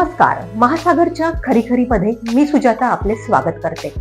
नमस्कार. महासागरच्या खरीखरीमध्ये मी सुजाता आपले स्वागत करते.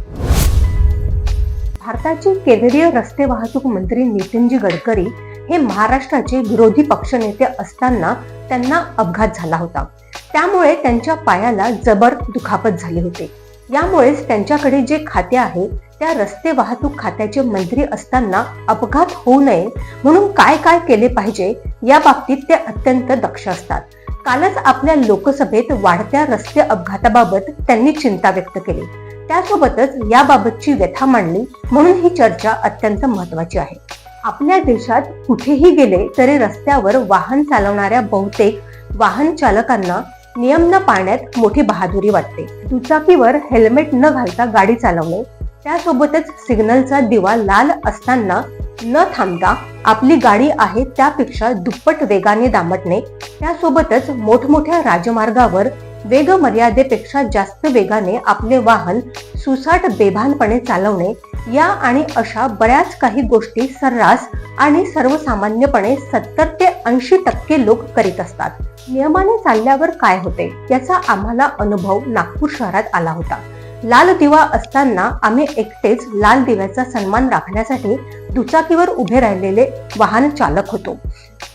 भारताचे केंद्रीय रस्ते वाहतूक मंत्री नितीनजी गडकरी हे महाराष्ट्राचे विरोधी पक्षनेते असताना त्यांना अपघात झाला होता. त्यामुळे त्यांच्या पायाला जबर दुखापत झाली होती. यामुळेच त्यांच्याकडे जे खाते आहे त्या रस्ते वाहतूक खात्याचे मंत्री असताना अपघात होऊ नये म्हणून काय काय केले पाहिजे या बाबतीत ते अत्यंत दक्ष असतात. कालच आपल्या लोकसभेत वाढत्या रस्ते अपघाताबाबत त्यांनी चिंता व्यक्त केली. त्यासोबतच याबाबतची व्यथा मांडली म्हणून ही चर्चा अत्यंत महत्वाची आहे. आपल्या देशात कुठेही गेले तरी रस्त्यावर वाहन चालवणाऱ्या बहुतेक वाहन चालकांना नियम न पाळण्यात मोठी बहादुरी वाटते. दुचाकीवर हेल्मेट न घालता गाडी चालवणे त्यासोबतच सिग्नलचा दिवा लाल असताना न थांबता आपली गाडी आहे त्यापेक्षा दुप्पट वेगाने दामटणे. त्यासोबतच मोठमोठ्या राजमार्गावर वेग मर्यादेपेक्षा जास्त वेगाने आपले वाहन सुसाट बेभानपणे चालवणे या आणि अशा बऱ्याच काही गोष्टी सर्रास आणि सर्वसामान्यपणे सत्तर ते ऐंशी टक्के लोक करीत असतात. नियमाने चालल्यावर काय होते याचा आम्हाला अनुभव नागपूर शहरात आला होता. लाल दिवा असताना आम्ही एकटेच लाल दिव्याचा सन्मान राखण्यासाठी दुचाकीवर उभे राहिलेले वाहन चालक होतो.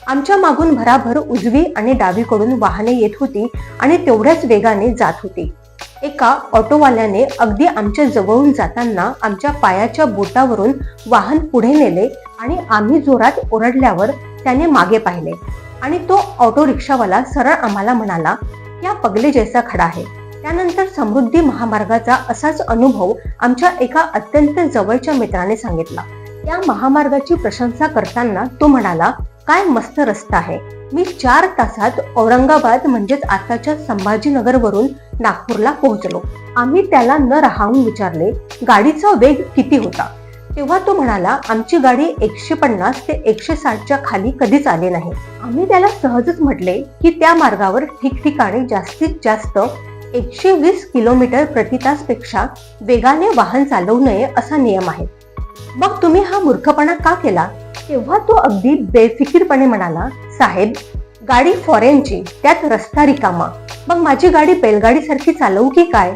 आमच्या मागून भराभर उजवी आणि डावीकडून वाहने येत होती आणि तेवढ्याच वेगाने जात होती. एका ऑटोवाल्याने अगदी आमच्या जवळून जाताना आमच्या पायाच्या बोटावरून वाहन पुढे नेले आणि आम्ही जोरात ओरडल्यावर त्याने मागे पाहिले आणि तो ऑटो रिक्षावाला सरळ आम्हाला म्हणाला या पगले जैसा खडा आहे त्यानंतर समृद्धी महामार्गाचा असाच अनुभव आमच्या एका अत्यंत जवळच्या मित्राने सांगितला. त्या महामार्गाची प्रशंसा करताना तो म्हणाला काय मस्त रस्ता आहे. मी चार तासात औरंगाबाद म्हणजेच आताच्या संभाजीनगर वरून नागपूरला पोहोचलो. आम्ही त्याला न राहून विचारले गाडीचा वेग किती होता? तेव्हा तो म्हणाला आमची गाडी एकशे पन्नास ते एकशे साठच्या खाली कधीच आली नाही. आम्ही त्याला सहजच म्हटले की त्या मार्गावर ठिकठिकाणी जास्तीत जास्त एकशे वीस किलोमीटर प्रति वेगाने वाहन चालवू नये असा नियम आहे. मग तुम्ही हा मूर्खपणा का केला? तेव्हा तो अगदी बेफिकीरपणे म्हणाला साहेब गाडी फॉरेनची त्यात रस्ता रिकामा. मग माझी गाडी बैलगाडीसारखी चालवू की काय?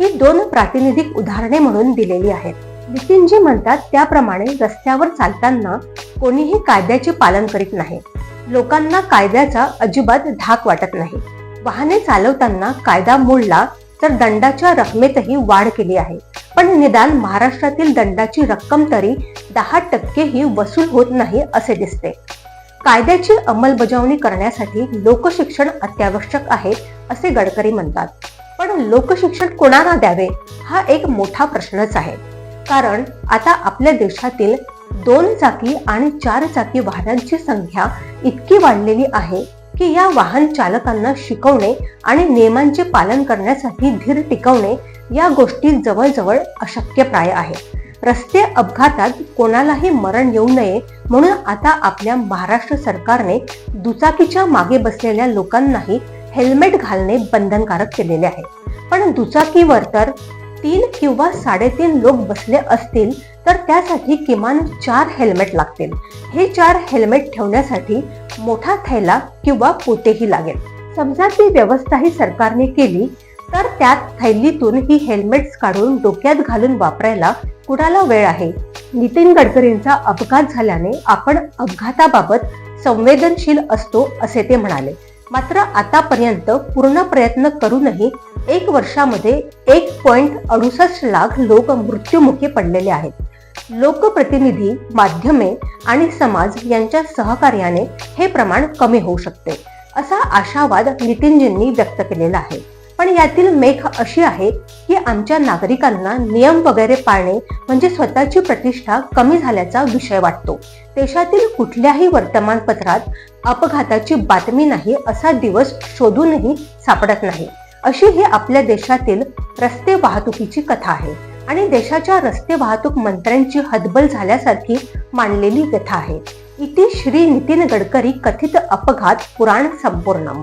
ही दोन प्रातिनिधिक उदाहरणे म्हणून दिलेली आहेत. नितीनजी म्हणतात त्याप्रमाणे रस्त्यावर चालताना कोणीही कायद्याचे पालन करीत नाही. लोकांना कायद्याचा अजिबात धाक वाटत नाही. वाहने चालवताना कायदा मोडला तर दंडाच्या रकमेतही वाढ केली आहे. पण निदान महाराष्ट्रातील दंडाची रक्कम तरी दहा टक्के ही वसूल होत नाही असे दिसते. कायद्याची अंमलबजावणी करण्यासाठी लोकशिक्षण अत्यावश्यक आहे असे गडकरी म्हणतात. पण लोकशिक्षण कोणाला द्यावे हा एक मोठा प्रश्नच आहे. कारण आता आपल्या देशातील दोन चाकी आणि चार चाकी वाहनांची संख्या इतकी वाढलेली आहे की या वाहन चालकांना शिकवणे आणि नियमांचे पालन करण्यासाठी धीर टिकवणे या गोष्टी जवळजवळ अशक्यप्राय आहे. रस्ते अपघातात कोणालाही मरण येऊ नये म्हणून आता आपल्या महाराष्ट्र सरकारने दुचाकीच्या मागे बसलेल्या लोकांनाही हेल्मेट घालणे बंधनकारक केलेले आहे. पण दुचाकीवर तर तीन किंवा साडेतीन लोक बसले असतील तर त्यासाठी किमान चार हेल्मेट लागतील. हे चार हेल्मेट ठेवण्यासाठी मोठा थैला किंवा पोतेही लागेल. समजा ती व्यवस्थाही सरकारने केली तर त्यात थैलीतून ही हेल्मेट्स काढून डोक्यात घालून वापरायला कुणाला वेळ आहे? नितीन गडकरींचा अपघात झाल्याने आपण अपघाताबाबत संवेदनशील असतो असे ते म्हणाले. मात्र आतापर्यंत पूर्ण प्रयत्न करूनही एक वर्षामध्ये एक पॉइंट अडुसष्ट लाख लोक मृत्युमुखी पडलेले आहेत. लोकप्रतिनिधी माध्यमे आणि समाज यांच्या सहकार्याने हे प्रमाण कमी होऊ शकते असा आशावाद नितीनजींनी व्यक्त केलेला आहे. पण यातील मेख अशी आहे की आमच्या नागरिकांना नियम वगैरे पाळणे म्हणजे स्वतःची प्रतिष्ठा कमी झाल्याचा विषय वाटतो. देशातील कुठल्याही वर्तमानपत्रात अपघाताची बातमी नाही असा दिवस शोधूनही सापडत नाही. अशी ही आपल्या देशातील रस्ते वाहतुकीची कथा आहे आणि देशाच्या रस्ते वाहतूक मंत्र्यांची हतबल झाल्यासारखी मांडलेली कथा आहे. इथे श्री नितीन गडकरी कथित अपघात पुराण संपूर्णम.